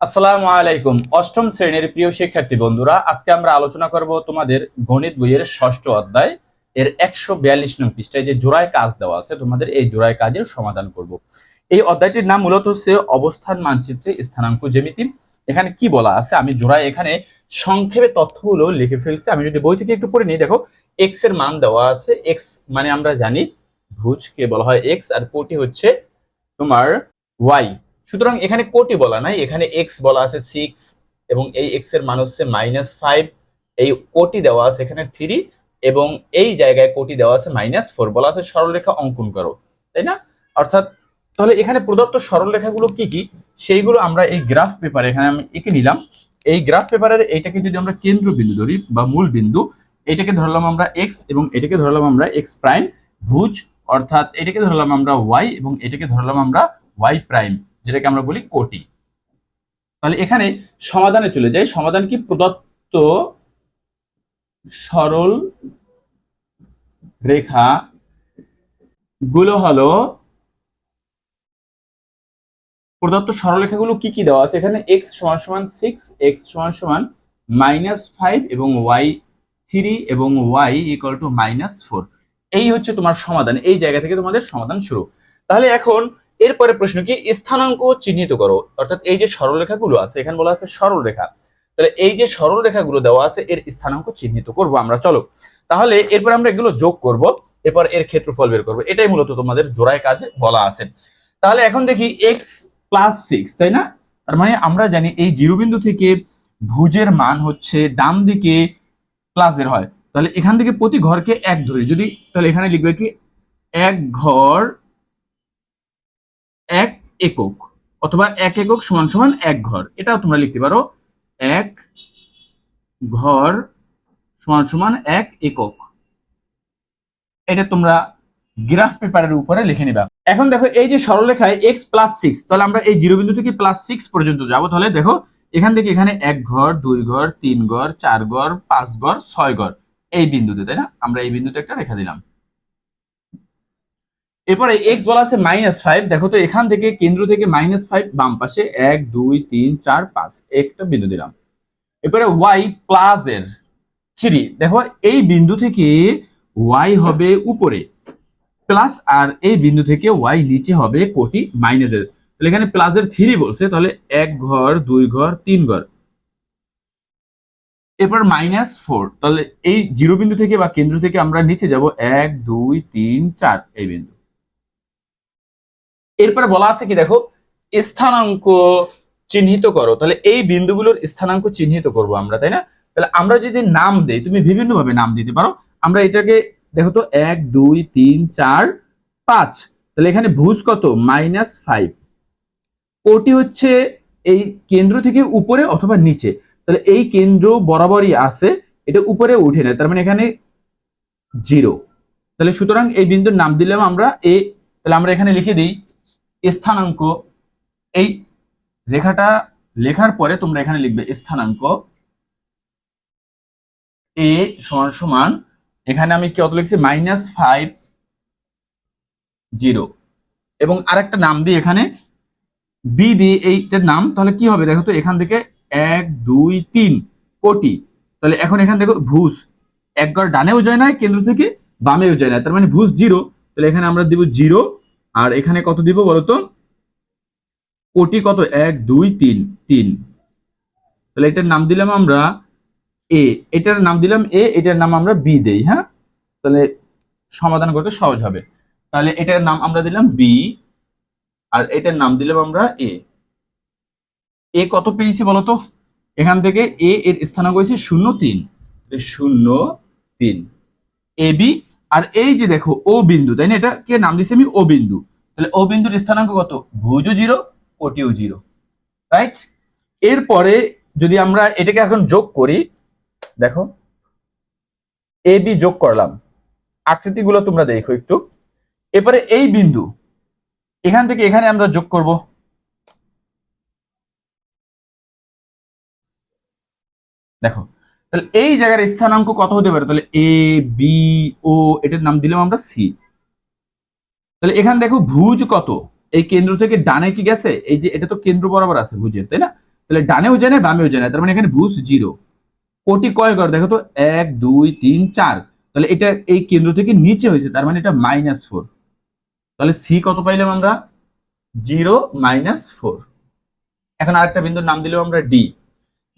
আসসালামু আলাইকুম। অষ্টম শ্রেণির প্রিয় শিক্ষার্থী বন্ধুরা, আজকে আমরা আলোচনা করব তোমাদের গণিত বইয়ের ষষ্ঠ অধ্যায়। এর একশো বিয়াল্লিশ নং পৃষ্ঠায় যে জোড়ায় কাজ দেওয়া আছে, তোমাদের এই জোড়ায় কাজের সমাধান করব। এই অধ্যায়টির নাম মূলত হচ্ছে অবস্থান মানচিত্রে স্থানাঙ্ক জ্যামিতি। এখানে কি বলা আছে? আমি জোড়ায় এখানে সংক্ষেপে তথ্যগুলো লিখে ফেলছি। আমি যদি বই থেকে একটু পড়ে নিই, দেখো এক্সের মান দেওয়া আছে। এক্স মানে আমরা জানি, ভুজকে বলা হয় এক্স আর কোটি হচ্ছে তোমার ওয়াই সুতরাং এখানে কোটি বলা নাই, এখানে এক্স বলা আছে সিক্স এবং এই এক্সের মান হচ্ছে মাইনাস ফাইভ এই কোটি দেওয়া আছে এখানে থ্রি এবং এই জায়গায় কোটি দেওয়া আছে মাইনাস ফোর বলা আছে সরলরেখা অঙ্কন করো, তাই না? অর্থাৎ তাহলে এখানে প্রদত্ত সরলরেখাগুলো কি কি? সেইগুলো আমরা এই গ্রাফ পেপারে এখানে আমি এঁকে নিলাম। এই গ্রাফ পেপারের এইটাকে যদি আমরা কেন্দ্রবিন্দু ধরি বা মূল বিন্দু, এটাকে ধরলাম আমরা এক্স এবং এটাকে ধরলাম আমরা এক্স প্রাইম ভুজ, অর্থাৎ এটাকে ধরলাম আমরা ওয়াই এবং এটাকে ধরলাম আমরা ওয়াই প্রাইম যেটাকে আমরা বলি কোটি। তাহলে এখানে সমাধানে চলে যাই। সমাধান কি? প্রদত্ত সরল রেখা গুলো হলো প্রদত্ত সরলরেখাগুলো কি কি দেওয়া আছে? এখানে এক্স সমান সমান সিক্স এক্স সমান সমান মাইনাস ফাইভ এবং ওয়াই থ্রি এবং y equal to minus four এই হচ্ছে তোমার সমাধান। এই জায়গা থেকে তোমাদের সমাধান শুরু। তাহলে এখন এরপরে প্রশ্ন কি, স্থানাঙ্ক চিহ্নিত করো। অর্থাৎ এই যে সরলরেখাগুলো আছে, এখানে বলা আছে সরলরেখা। তাহলে এই যে সরলরেখাগুলো দেওয়া আছে, এর স্থানাঙ্ক চিহ্নিত করব আমরা, চলো। তাহলে এরপর আমরা এগুলো যোগ করব, এরপর এর ক্ষেত্রফল বের করব। এটাই মূলত তোমাদের জোড়ায় কাজ বলা আছে। তাহলে এখন দেখি এক্স প্লাস সিক্স তাই না? তার মানে আমরা জানি এই জিরো বিন্দু থেকে ভুজের মান হচ্ছে ডান দিকে প্লাসের হয়। তাহলে এখান থেকে প্রতি ঘরকে এক ধরি। যদি, তাহলে এখানে লিখবে কি, এক ঘর একক অথবা এক একক সমান সমান এক ঘর। এটাও তোমরা লিখতে পারো, এক ঘর সমান সমান এক একক। এটা তোমরা গ্রাফ পেপারের উপরে লিখে নিবা। এখন দেখো এই যে সরলরেখায় এক্স প্লাস সিক্স তাহলে আমরা এই জিরো বিন্দু থেকে প্লাস সিক্স পর্যন্ত যাব। তাহলে দেখো, এখান থেকে এখানে এক ঘর, দুই ঘর, তিন ঘর, চার ঘর, পাঁচ ঘর, ছয় ঘর। এই বিন্দুতে, তাই না? আমরা এই বিন্দুতে একটা রেখা দিলাম। এরপরে এক্স বলা আছে মাইনাস ফাইভ দেখো তো এখান থেকে কেন্দ্র থেকে মাইনাস ফাইভ বাম পাশে এক, দুই, তিন, চার, পাঁচ, একটা বিন্দু দিলাম। এরপরে ওয়াই প্লাস এর থ্রি দেখো এই বিন্দু থেকে ওয়াই হবে উপরে প্লাস আর এই বিন্দু থেকে ওয়াই নিচে হবে কোটি মাইনাসের তাহলে এখানে প্লাসের থ্রি বলছে, তাহলে এক ঘর, দুই ঘর, তিন ঘর। এরপর মাইনাস ফোর তাহলে এই জিরো বিন্দু থেকে বা কেন্দ্র থেকে আমরা নিচে যাব এক, দুই, তিন, চার এই বিন্দু। এরপরে বলা আছে কি, দেখো, স্থানাঙ্ক চিহ্নিত করো। তাহলে এই বিন্দুগুলোর স্থানাঙ্ক চিহ্নিত করব আমরা, তাই না? তাহলে আমরা যদি নাম দেই, তুমি বিভিন্ন ভাবে নাম দিতে পারো। আমরা এটাকে, দেখো তো, এক, দুই, তিন, চার, পাঁচ। তাহলে এখানে ভুজ কত? Minus five. ওটি হচ্ছে এই কেন্দ্র থেকে উপরে অথবা নিচে। তাহলে এই কেন্দ্র বরাবরই আছে, এটা উপরে উঠে নেয় তার মানে এখানে জিরো। তাহলে সুতরাং এই বিন্দুর নাম দিলাম আমরা এ, তাহলে আমরা এখানে লিখে দিই স্থানাঙ্ক, এই রেখাটা লেখার পরে তোমরা এখানে লিখবে স্থানাঙ্ক এ সমান সমান, এখানে আমি কত লিখছি? Minus five zero. এবং আরেকটা নাম দিই এখানে বি দিয়ে এইটার নাম, তাহলে কি হবে? দেখো তো, এখান থেকে এক, দুই, তিন কোটি। তাহলে এখন এখান থেকে ভুজ। এক ঘর ডানেও যায় না কেন্দ্র থেকে বামেও যায় না তার মানে ভুজ জিরো। তাহলে এখানে আমরা দিব জিরো। আর এখানে কত দিব বলতো? কোটি কত? এক, দুই, তিন তিন। তাহলে এটার নাম দিলাম আমরা এ, এটার নাম দিলাম এ, এটার নাম আমরা বি দেই হ্যাঁ? তাহলে সমাধান করতে সহজ হবে। তাহলে এটার নাম আমরা দিলাম বি, আর এটার নাম দিলাম আমরা এ। এ কত পেয়েছি বলতো? এখান থেকে এ এর স্থানাঙ্ক হয়েছে শূন্য তিন। শূন্য তিন। এ, বি আর এই যে দেখো ও বিন্দু, তাই না? এটা কে নাম দিচ্ছি আমি ও বিন্দু। তাহলে ও বিন্দুর স্থানাঙ্ক কত? ভুজও জিরো কোটিও জিরো। রাইট এরপরে যদি আমরা এটাকে এখন যোগ করি, দেখো এ বি যোগ করলাম। আকৃতিগুলো তোমরা দেখো একটু। এরপরে এই বিন্দু, এখান থেকে এখানে আমরা যোগ করব। দেখো তাহলে এই জায়গার স্থানাঙ্ক কত হতে পারে? তাহলে এ বি ও এটার নাম দিলাম আমরা সি তাহলে এখানে দেখো ভুজ কত? এই কেন্দ্র থেকে ডানে কি গেছে? এই যে এটা তো কেন্দ্র বরাবর আছে ভুজের, তাই না? তাহলে ডানেও যায় না বামেও যায় না তার মানে এখানে ভুজ জিরো। কোটি কয় ঘর? দেখো তো, এক, দুই, তিন, চার। তাহলে এটা এই কেন্দ্র থেকে নিচে হয়েছে, তার মানে এটা মাইনাস ফোর তাহলে সি কত পাইলাম আমরা? জিরো মাইনাস ফোর এখন আরেকটা বিন্দুর নাম দিলাম আমরা ডি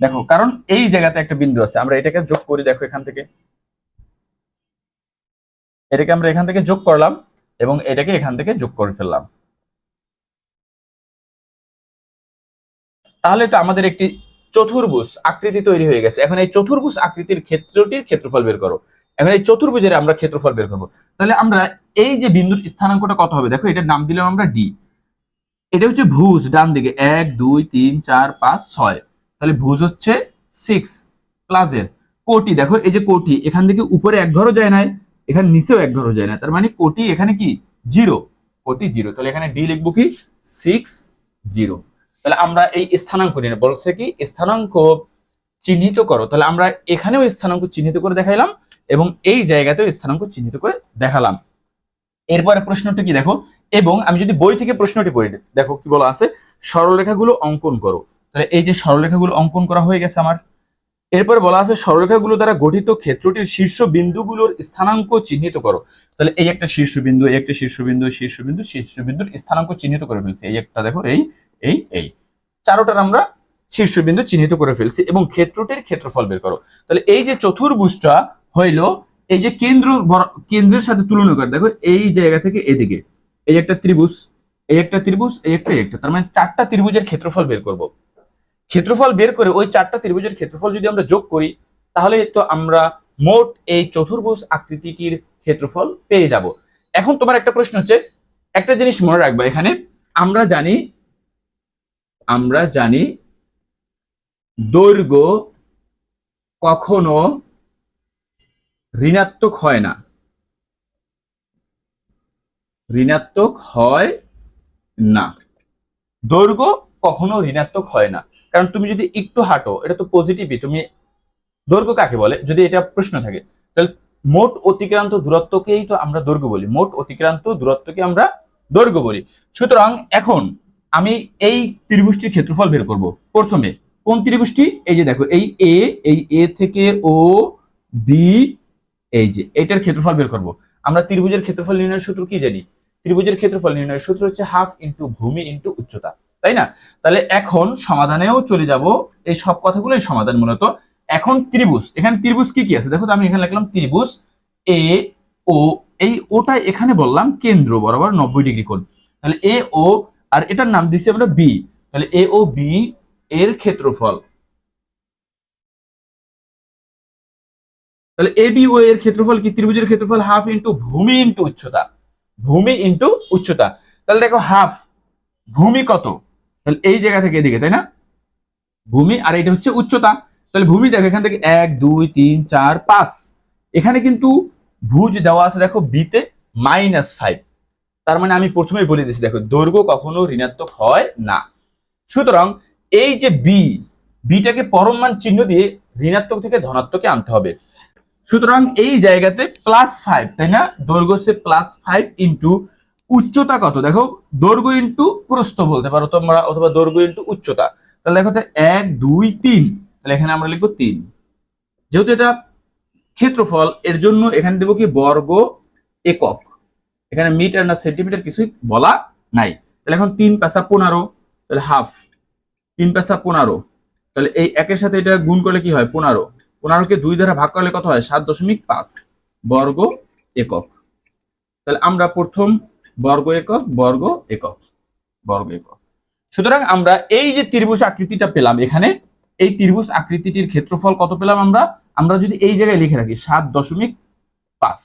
দেখো, কারণ এই জায়গাতে একটা বিন্দু আছে, আমরা এটাকে যোগ করি, দেখো এখান থেকে। এটাকে আমরা এখান থেকে যোগ করলাম এবং এটাকে এখান থেকে যোগ করে ফেললাম। তাহলে তো আমাদের একটি চতুর্ভুজ আকৃতি তৈরি হয়ে গেছে। এখন এই চতুর্ভুজ আকৃতির ক্ষেত্রটির ক্ষেত্রফল বের করো। এখন এই চতুর্ভুজের আমরা ক্ষেত্রফল বের করব। তাহলে আমরা এই যে বিন্দুর স্থানাঙ্কটা কত হবে? দেখো, এটার নাম দিলাম আমরা ডি এটা হচ্ছে ভুজ ডান দিকে এক, দুই, তিন, চার, পাঁচ, ছয়। তাহলে ভুজ হচ্ছে সিক্স প্লাসের কোটি, দেখো এই যে কোটি, এখান থেকে উপরে এক ঘরও যায় না এখানে নিচেও এক ঘরও যায় না তার মানে কোটি এখানে কি? জিরো কোটি জিরো তাহলে এখানে ডি লিখব কি? সিক্স জিরো তাহলে আমরা এই স্থানাঙ্ক নিয়ে বলছে কি? স্থানাঙ্ক চিহ্নিত করো। তাহলে আমরা এখানেও স্থানাঙ্ক চিহ্নিত করে দেখাইলাম এবং এই জায়গাতেও স্থানাঙ্ক চিহ্নিত করে দেখালাম। এরপরে প্রশ্নটি কি দেখো? এবং আমি যদি বই থেকে প্রশ্নটি পড়ি, দেখো কি বলা আছে? সরলরেখাগুলো অঙ্কন করো। তাহলে এই যে সরলরেখাগুলো অঙ্কন করা হয়ে গেছে আমার। এরপরে বলা আছে সরলরেখাগুলো দ্বারা গঠিত ক্ষেত্রটির শীর্ষ বিন্দুগুলোর স্থানাঙ্ক চিহ্নিত করো। তাহলে এই একটা শীর্ষবিন্দু, এই একটা শীর্ষবিন্দু শীর্ষবিন্দু শীর্ষবিন্দুর স্থানাঙ্ক চিহ্নিত করে ফেলছি। এই একটা দেখো, এই এই এই। চারোটার আমরা শীর্ষবিন্দু চিহ্নিত করে ফেলছি এবং ক্ষেত্রটির ক্ষেত্রফল বের করো। তাহলে এই যে চতুর্ভুজটা হইল, এই যে কেন্দ্র কেন্দ্রের সাথে তুলনা করে, দেখো এই জায়গা থেকে এদিকে। এই একটা ত্রিভুজ, এই একটা ত্রিভুজ, এই একটা একটা। তার মানে চারটা ত্রিভুজের ক্ষেত্রফল বের করব। ক্ষেত্রফল বের করে ওই চারটা ত্রিভুজের ক্ষেত্রফল যদি আমরা যোগ করি, তাহলে তো আমরা মোট এই চতুর্ভুজ আকৃতিটির ক্ষেত্রফল পেয়ে যাব। এখন তোমার একটা প্রশ্ন হচ্ছে, একটা জিনিস মনে রাখবা এখানে, আমরা জানি আমরা জানি দৈর্ঘ্য কখনো ঋণাত্মক হয় না। ঋণাত্মক হয় না। দৈর্ঘ্য কখনো ঋণাত্মক হয় না। কারণ তুমি যদি একটু হাঁটো, এটা তো পজিটিভই তুমি দৈর্ঘ্য কাকে বলে? যদি এটা প্রশ্ন থাকে, তাহলে মোট অতিক্রান্ত দূরত্বকেই তো আমরা দৈর্ঘ্য বলি। মোট অতিক্রান্ত দূরত্বকে আমরা দৈর্ঘ্য বলি। সুতরাং এখন আমি এই ত্রিভুজটির ক্ষেত্রফল বের করব। প্রথমে, কোন ত্রিভুজটি? এই যে দেখো, এই এ এই এ থেকে ও বি এই যে এটার ক্ষেত্রফল বের করব। আমরা ত্রিভুজের ক্ষেত্রফল নির্ণয়ের সূত্র কি জানি? ত্রিভুজের ক্ষেত্রফল নির্ণয়ের সূত্র হচ্ছে হাফ ইন্টু ভূমি ইন্টু উচ্চতা। তাই না? তাহলে এখন সমাধানেও চলে যাব এই সব কথাগুলোই সমাধান মূলত। এখন ত্রিভুজ, এখানে ত্রিভুজ কি কি আছে? দেখো তো আমি এখানে লিখলাম ত্রিভুজ এ ও এই ওটা এখানে বললাম কেন্দ্র, বরাবর নব্বই ডিগ্রি কোণ। তাহলে এ ও আর এটার নাম দিচ্ছি আমরা বি তাহলে এ ও বি এর ক্ষেত্রফল। তাহলে এ বি ও এর ক্ষেত্রফল কি? ত্রিভুজের ক্ষেত্রফল হাফ ইন্টু ভূমি ইন্টু উচ্চতা। ভূমি ইন্টু উচ্চতা। তাহলে দেখো হাফ ভূমি কত? তাহলে এই জায়গা থেকে এদিকে, তাই না? ভূমি, আর এটা হচ্ছে উচ্চতা। তাহলে ভূমি দেখো, এখান থেকে এক, দুই, তিন, চার, পাঁচ। এখানে কিন্তু ভুজ দেওয়া আছে, দেখো বিতে মাইনাস ফাইভ তার মানে আমি প্রথমেই বলে দিয়েছি, দেখো, দৈর্ঘ্য কখনো ঋণাত্মক হয় না। সুতরাং এই যে বি বিটাকে পরম মান চিহ্ন দিয়ে ঋণাত্মক থেকে ধনাত্মকে আনতে হবে। সুতরাং এই জায়গাতে প্লাস ফাইভ তাই না? দৈর্ঘ্য হচ্ছে প্লাস ফাইভ ইন্টু উচ্চতা কত? দেখো, দৈর্ঘ্য ইন্টু প্রস্থ বলতে পারো তোমরা, অথবা দৈর্ঘ্য ইন্টু উচ্চতা। তাহলে দেখো এক, দুই, তিন। তাহলে এখানে আমরা লিখব তিন। যেহেতু এটা ক্ষেত্রফল, এর জন্য এখানে দেবো কি? বর্গ একক। এখানে মিটার না সেন্টিমিটার কিছুই বলা নাই। তাহলে এখন তিন পেশা পনেরো, তাহলে হাফ তিন পেশা পনেরো। তাহলে এই একের সাথে এটা গুণ করলে কি হয়? পনেরো। পনেরোকে দুই দ্বারা ভাগ করলে কত হয়? সাত দশমিক পাঁচ। বর্গ একক। তাহলে আমরা প্রথম বর্গ একক বর্গ একক বর্গ একক। সুতরাং আমরা এই যে ত্রিভুজ আকৃতিটা পেলাম এখানে, এই ত্রিভুজ আকৃতিটির ক্ষেত্রফল কত পেলাম আমরা? আমরা যদি এই জায়গায় লিখে রাখি, সাত দশমিক পাঁচ।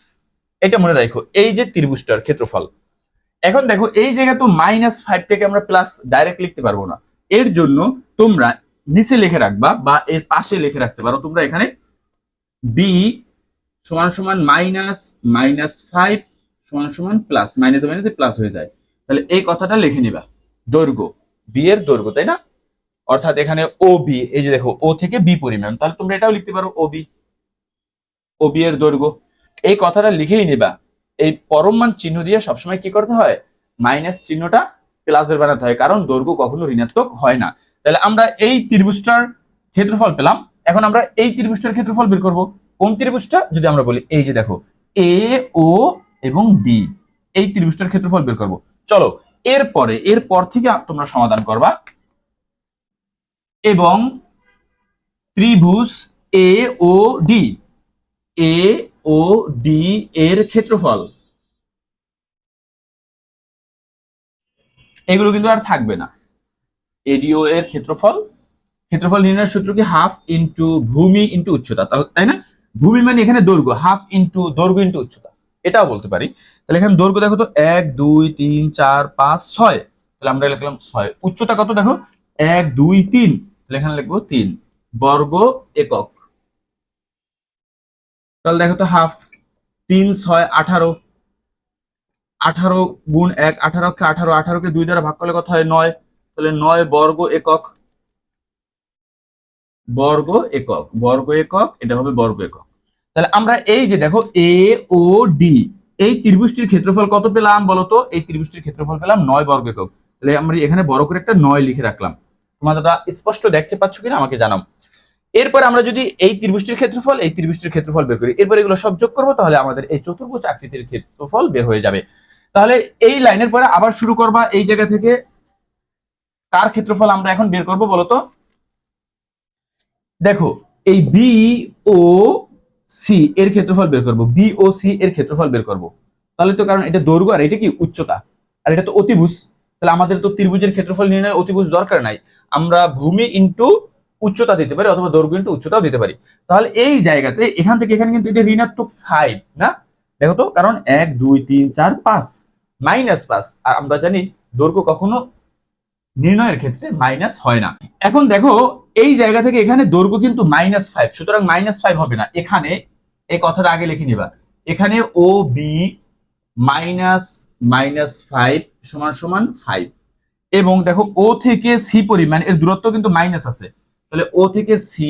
এটা মনে রাখো, এই যে ত্রিভুজটার ক্ষেত্রফল। এখন দেখো, এই জায়গায় তো মাইনাস ফাইভটাকে আমরা প্লাস ডাইরেক্ট লিখতে পারব না। এর জন্য তোমরা নিচে লিখে রাখবা বা এর পাশে লিখে রাখতে পারো। তোমরা এখানে বি সমান সমান মাইনাস মাইনাস ফাইভ সমান সমান প্লাস মাইনাস মাইনাসে প্লাস হয়ে যায়। তাহলে এই কথাটা লিখে নিবা। দৈর্ঘ্য বি এর দৈর্ঘ্য, তাই না? অর্থাৎ এখানে ও বি এই যে দেখো ও থেকে বি পরিমাণ, তাহলে তোমরা এটাও লিখতে পারো ও বি ও বি এর দৈর্ঘ্য। এই কথাটা লিখেই নিবা। এই পরম মান চিহ্ন দিয়ে সবসময় কি করতে হয়? মাইনাস চিহ্নটা প্লাসের বানাতে হয়, কারণ দৈর্ঘ্য কখনো ঋণাত্মক হয় না। তাহলে আমরা এই ত্রিভুজটার ক্ষেত্রফল পেলাম। এখন আমরা এই ত্রিভুজটার ক্ষেত্রফল বের করব। কোন ত্রিভুজটা? যদি আমরা বলি, এই যে দেখো এ ও এবং বি এই ত্রিভুজটার ক্ষেত্রফল বের করব। চলো, এরপরে, এরপর থেকে তোমরা সমাধান করবা। এবং ত্রিভুজ এ ও ডি এ ও ডি এর ক্ষেত্রফল। এগুলো কিন্তু আর থাকবে না। এডিও এর ক্ষেত্রফল। ক্ষেত্রফল নির্ণয়ের সূত্র কি? হাফ ইন্টু ভূমি ইন্টু উচ্চতা। তাই না? ভূমি মানে এখানে দৈর্ঘ্য। হাফ ইন্টু দৈর্ঘ্য ইন্টু উচ্চতা। এটাও বলতে পারি। তাহলে এখানে দৈর্ঘ্য দেখো তো এক, দুই, তিন, চার, পাঁচ, ছয়। তাহলে আমরা লিখলাম ছয়। উচ্চতা কত দেখো? এক, দুই, তিন। তাহলে এখানে লিখব তিন। বর্গ একক। তাহলে দেখো তো হাফ তিন, ছয়, আঠারো। আঠারো গুণ এক আঠারো কে আঠারো, আঠারোকে দুই দ্বারা ভাগ করলে কত হয়? নয়। তাহলে নয় বর্গ একক। বর্গ একক। বর্গ একক, এটা হবে বর্গ একক। তাহলে আমরা এই যে দেখো এ ও ডি এই ত্রিভুজটির ক্ষেত্রফল কত পেলাম বলতো? এই ত্রিভুজটির ক্ষেত্রফল পেলাম নয় বর্গ একক তাহলে আমরা এখানে বড় করে একটা নয় লিখে রাখলাম। তোমরা স্পষ্ট দেখতে পাচ্ছ কিনা আমাকে জানাও। এরপর আমরা যদি এই ত্রিভুজটির ক্ষেত্রফল, এই ত্রিভুজটির ক্ষেত্রফল বের করি, এরপর এগুলো সব যোগ করব, তাহলে আমাদের এই চতুর্ভুজ আকৃতির ক্ষেত্রফল বের হয়ে যাবে। তাহলে এই লাইনের পরে আবার শুরু করবা এই জায়গা থেকে। কার ক্ষেত্রফল আমরা এখন বের করব বলতো? দেখো, এই বি ও সি এর ক্ষেত্রফল বের করব বি ও সি এর ক্ষেত্রফল বের করব। তাহলে তো কারণ এটা দৈর্ঘ্য আর এটা কি উচ্চতা? আর এটা তো অতিভুজ। তাহলে আমাদের তো ত্রিভুজের ক্ষেত্রফল নির্ণয় অতিভুজ দরকার নাই। আমরা ভূমি ইন্টু উচ্চতা দিতে পারি অথবা দৈর্ঘ্য ইন্টু উচ্চতাও দিতে পারি। তাহলে এই জায়গাতে এখান থেকে এখানে কিন্তু এটা ঋণাত্মক ফাইভ না? দেখো তো, কারণ এক, দুই, তিন, চার, পাঁচ মাইনাস পাঁচ। আর আমরা জানি দৈর্ঘ্য কখনো নির্ণয়ের ক্ষেত্রে মাইনাস হয় না। এখন দেখো, এই জায়গা থেকে এখানে দৈর্ঘ্য কিন্তু মাইনাস ফাইভ সুতরাং মাইনাস ফাইভ হবে না। এখানে, এই কথাটা আগে লিখে নিবা। এখানে O B minus minus five সমান সমান ফাইভ এবং দেখো ও থেকে সি পরিমাণ, এর দূরত্ব কিন্তু মাইনাস আছে। তাহলে ও থেকে সি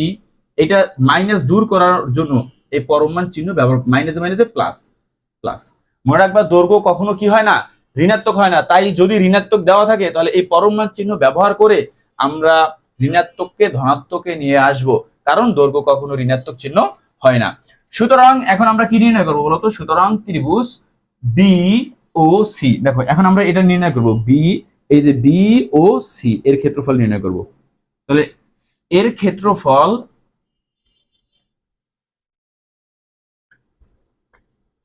এটা মাইনাস দূর করার জন্য এই পরমান চিহ্ন ব্যবহার মাইনাসে মাইনাসে প্লাস প্লাস মনে রাখবা, দৈর্ঘ্য কখনো কি হয় না? ঋণাত্মক হয় না। তাই যদি ঋণাত্মক দেওয়া থাকে, তাহলে এই পরমান চিহ্ন ব্যবহার করে আমরা ঋণাত্মককে ধনাত্মকে নিয়ে আসব। কারণ দৈর্ঘ্য কখনো ঋণাত্মক চিহ্ন হয় না। সুতরাং এখন আমরা কি নির্ণয় করব বলতো? সুতরাং ত্রিভুজ বি ও সি দেখো, এখন আমরা এটা নির্ণয় করব। বি এই যে বি ও সি এর ক্ষেত্রফল নির্ণয় করব। তাহলে এর ক্ষেত্রফল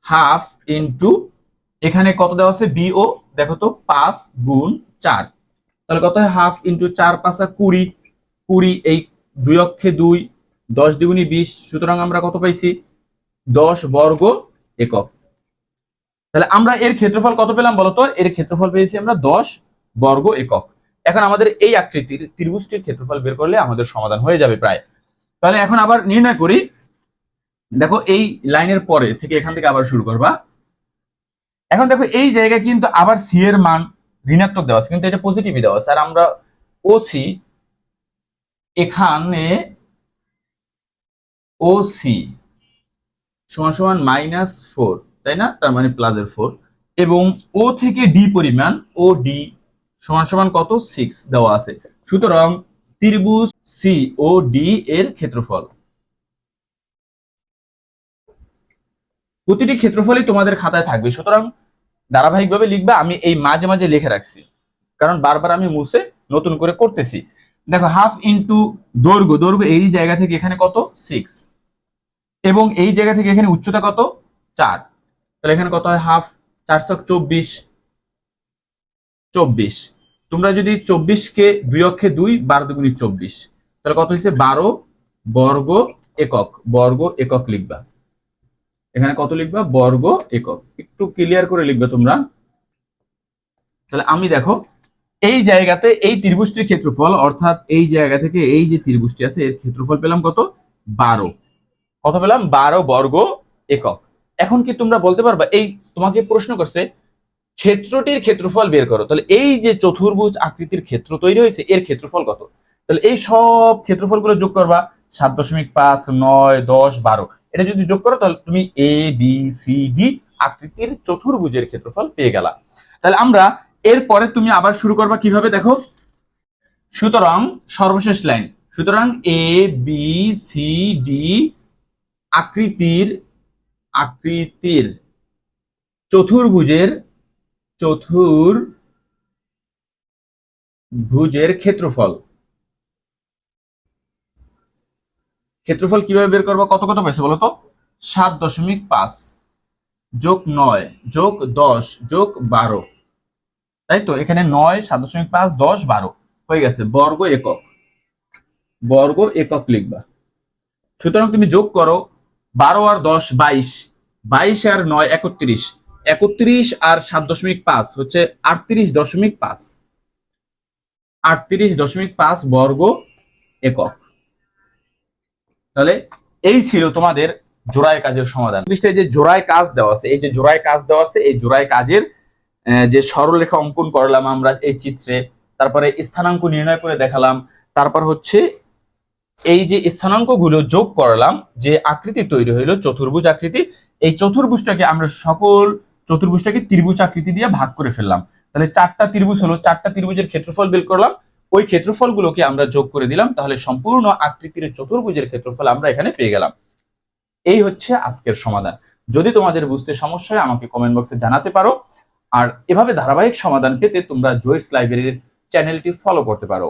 হাফ ইন্টু এখানে কত দেওয়া আছে? বি ও দেখো তো, পাঁচ গুণ চার। তাহলে কত হয়? হাফ ইন্টু চার পাঁচা কুড়ি কুড়ি এই দুই অক্ষে দুই, দশ দ্বিগুণী বিশ, সুতরাং আমরা কত পাইছি? দশ বর্গ একক। তাহলে আমরা এর ক্ষেত্রফল কত পেলাম বলতো এর ক্ষেত্রফল পেয়েছি আমরা দশ বর্গ একক। এখন আমাদের এই আকৃতির ত্রিভুজটির ক্ষেত্রফল বের করলে আমাদের সমাধান হয়ে যাবে প্রায়। তাহলে এখন আবার নির্ণয় করি। দেখো এই লাইনের পরে থেকে এখান থেকে আবার শুরু করবা। এখন দেখো এই জায়গায় কিন্তু আবার সি এর মান ঋণাত্মক দেওয়া আছে, কিন্তু এটা পজিটিভই দেওয়া আছে। আর আমরা ও সি এখানে ও সি সমান সমান মাইনাস ফোর তাই না? তার মানে প্লাসের ফোর এবং ও থেকে ডি পরিমাণ ও ডি সমান সমান কত? সিক্স দেওয়া আছে। সুতরাং ত্রিভুজ সি ও ডি এর ক্ষেত্রফল। প্রতিটি ক্ষেত্রফলই তোমাদের খাতায় থাকবে। সুতরাং ধারাবাহিকভাবে লিখবা, আমি এই মাঝে মাঝে লিখে রাখছি। কারণ বারবার আমি মুছে নতুন করে করতেছি। দেখো হাফ ইন্টু দৈর্ঘ্য দৈর্ঘ্য এই জায়গা থেকে এখানে কত? সিক্স এবং এই জায়গা থেকে এখানে উচ্চতা কত? চার। তাহলে এখানে কত হয়? হাফ চারশো চব্বিশ চব্বিশ। তোমরা যদি চব্বিশকে দুই অক্ষে দুই, বারো দুগুণি চব্বিশ, তাহলে কত হয়েছে? বারো বর্গ একক। বর্গ একক লিখবা। এখানে কত লিখবা? বর্গ একক। একটু ক্লিয়ার করে লিখবে তোমরা। তাহলে আমি দেখো, এই জায়গাতে এই ত্রিভুজটির ক্ষেত্রফল, অর্থাৎ এই জায়গা থেকে এই যে ত্রিভুজটি আছে, এর ক্ষেত্রফল পেলাম কত? বারো। কত পেলাম? বারো বর্গ একক। এখন কি তোমরা বলতে পারবা? এই তোমাকে প্রশ্ন করছে, ক্ষেত্রটির ক্ষেত্রফল বের করো। তাহলে এই যে চতুর্ভুজ আকৃতির ক্ষেত্র তৈরি হয়েছে, এর ক্ষেত্রফল কত? তাহলে এই সব ক্ষেত্রফলগুলো যোগ করবা, সাত দশমিক পাঁচ, নয়, দশ, বারো। এটা যদি যোগ করো, তাহলে তুমি এ বি সি ডি আকৃতির চতুর্ভুজের ক্ষেত্রফল পেয়ে গেলা। তাহলে আমরা এরপরে তুমি আবার শুরু করবা কীভাবে দেখো? সুতরাং সর্বশেষ লাইন, সুতরাং এ বি সি ডি আকৃতির আকৃতির চতুর্ভুজের চতুর ভুজের ক্ষেত্রফল। ক্ষেত্রফল কীভাবে বের করব? কত কত পেয়েছে বলতো সাত দশমিক পাঁচ যোগ নয়, যোগ দশ, যোগ বারো। তাই তো? এখানে নয়, সাত দশমিক পাঁচ, দশ, বারো। হয়ে গেছে। বর্গ একক। বর্গ একক লিখবা। সুতরাং তুমি যোগ করো বারো আর দশ, বাইশ। বাইশ আর নয়, একত্রিশ। একত্রিশ আর সাত দশমিক পাঁচ হচ্ছে আটত্রিশ দশমিক পাঁচ। আটত্রিশ দশমিক পাঁচ বর্গ একক। তাহলে এই ছিল তোমাদের জোড়ায় কাজের সমাধান। পৃষ্ঠায় যে জোড়ায় কাজ দেওয়া আছে, এই যে জোড়ায় কাজ দেওয়া আছে, এই জোড়ায় কাজের যে সরলরেখা অঙ্কন করলাম আমরা এই চিত্রে, তারপরে স্থানাঙ্ক নির্ণয় করে দেখালাম, তারপর হচ্ছে এই যে স্থানাঙ্কগুলো যোগ করলাম, যে আকৃতি তৈরি হইল চতুর্ভুজ আকৃতি, এই চতুর্ভুজটাকে আমরা সকল চতুর্ভুজটাকে ত্রিভুজ আকৃতি দিয়ে ভাগ করে ফেললাম। তাহলে চারটা ত্রিভুজ হলো, চারটা ত্রিভুজের ক্ষেত্রফল বের করলাম ওই ক্ষেত্রফলগুলোকে আমরা যোগ করে দিলাম, তাহলে সম্পূর্ণ আকৃতির চতুর্ভুজের ক্ষেত্রফল আমরা এখানে পেয়ে গেলাম। এই হচ্ছে আজকের সমাধান। যদি তোমাদের বুঝতে সমস্যা হয়, আমাকে কমেন্ট বক্সে জানাতে পারো। আর এভাবে ধারাবাহিক সমাধান পেতে তোমরা জয়েস লাইব্রেরির চ্যানেলটি ফলো করতে পারো।